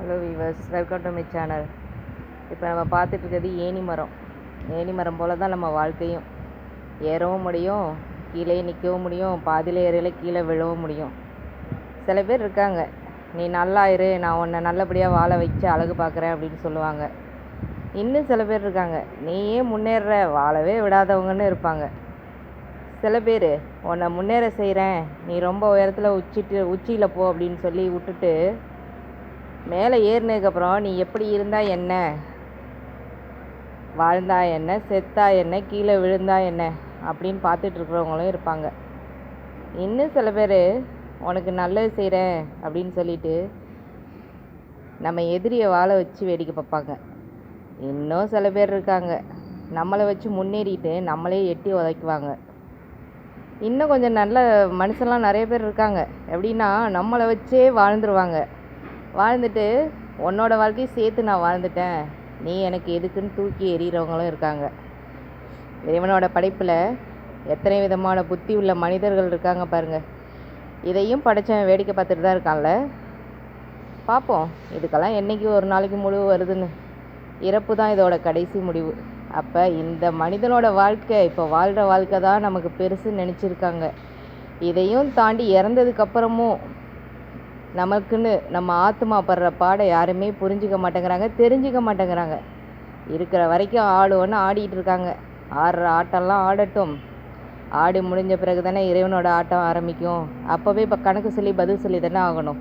Hello viewers welcome to my channel இப்போ நம்ம பார்த்துட்ருக்கிறது any ஏணி மரம். ஏனி மரம் போல் தான் நம்ம வாழ்க்கையும். ஏறவும் முடியும் கீழே நிற்கவும் முடியும் பாதியில் ஏறையில் கீழே விழவும் முடியும். சில பேர் இருக்காங்க. நீ நல்லா இரு நான் உன்னை நல்லபடியாக வாழ வச்சு அழகு பார்க்குறேன் அப்படின்னு சொல்லுவாங்க. இன்னும் சில பேர் இருக்காங்க. நீயே முன்னேற வாழவே விடாதவங்கன்னு இருப்பாங்க. சில பேர் உன்னை முன்னேற செய்கிறேன் நீ ரொம்ப உயரத்தில் உச்சிட்டு உச்சியில் போ அப்படின்னு சொல்லி விட்டுட்டு மேலே ஏறினதுக்கப்புறம் நீ எப்படி இருந்தா என்ன? வாழ்ந்தா என்ன? செத்தா என்ன? கீழே விழுந்தா என்ன? அப்படின்னு பார்த்துட்டு இருக்கிறவங்களும் இருப்பாங்க. இன்னும் சில பேர் உனக்கு நல்லது செய்கிறேன் அப்படின்னு சொல்லிட்டு நம்ம எதிரியை வாழ வச்சு வேடிக்கை பார்ப்பாங்க. இன்னும் சில பேர் இருக்காங்க. நம்மளை வச்சு முன்னேறிட்டு நம்மளே எட்டி உதைக்குவாங்க. இன்னும் கொஞ்சம் நல்ல மனுஷன்லாம் நிறைய பேர் இருக்காங்க. எப்படின்னா நம்மளை வச்சே வாழ்ந்துருவாங்க. வாழ்ந்துட்டு உன்னோட வாழ்க்கையும் சேர்த்து நான் வாழ்ந்துட்டேன். நீ எனக்கு எதுக்குன்னு தூக்கி எறிகிறவங்களும் இருக்காங்க. இறைவனோட படைப்பில் எத்தனை விதமான புத்தி உள்ள மனிதர்கள் இருக்காங்க பாருங்கள் இதையும் படைச்சவன் வேடிக்கை பார்த்துட்டு தான் இருக்கான்ல. பார்ப்போம். இதுக்கெல்லாம் என்றைக்கு ஒரு நாளைக்கு முடிவு வருதுன்னு. இறப்பு தான் இதோட கடைசி முடிவு. அப்போ இந்த மனிதனோட வாழ்க்கை இப்போ வாழ்கிற வாழ்க்கை தான் நமக்கு பெருசு நினச்சிருக்காங்க. இதையும் தாண்டி இறந்ததுக்கப்புறமும் நமக்குன்னு நம்ம ஆத்மா படுற பாடை யாருமே புரிஞ்சிக்க மாட்டேங்கிறாங்க தெரிஞ்சிக்க மாட்டேங்கிறாங்க. இருக்கிற வரைக்கும் ஆடுவோன்னு ஆடிக்கிட்டு இருக்காங்க. ஆடுற ஆட்டம்லாம் ஆடட்டும். ஆடி முடிஞ்ச பிறகு தானே இறைவனோட ஆட்டம் ஆரம்பிக்கும். அப்போவே இப்போ கணக்கு சொல்லி பதில் சொல்லி தானே ஆகணும்.